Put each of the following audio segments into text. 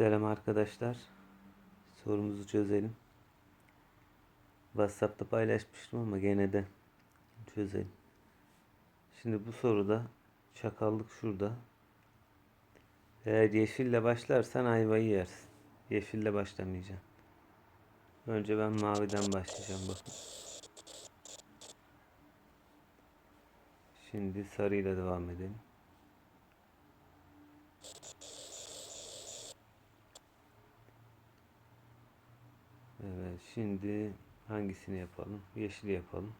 Selam arkadaşlar. Sorumuzu çözelim. WhatsApp'ta paylaşmıştım ama gene de çözelim. Şimdi bu soruda çakallık şurada. Eğer yeşille başlarsan ayvayı yersin. Yeşille başlamayacaksın. Önce ben maviden başlayacağım bakın. Şimdi sarıyla devam edelim. Evet, şimdi hangisini yapalım? Yeşili yapalım.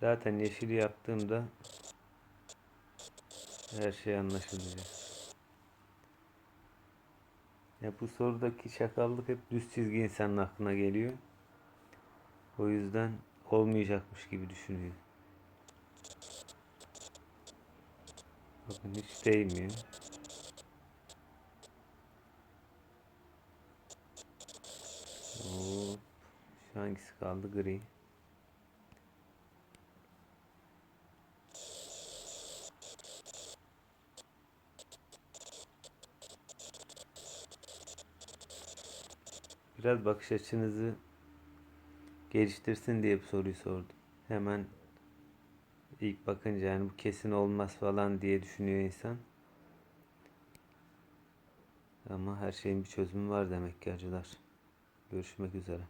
Zaten yeşili yaptığımda her şey anlaşılacak. Ya bu sorudaki çakallık hep düz çizgi insanın aklına geliyor. O yüzden olmayacakmış gibi düşünüyor. Bakın hiç değmiyor. Hangisi kaldı? Gri. Biraz bakış açınızı geliştirsin diye bu soruyu sordum. Hemen ilk bakınca yani bu kesin olmaz falan diye düşünüyor insan. Ama her şeyin bir çözümü var demek ki acılar. Görüşmek üzere.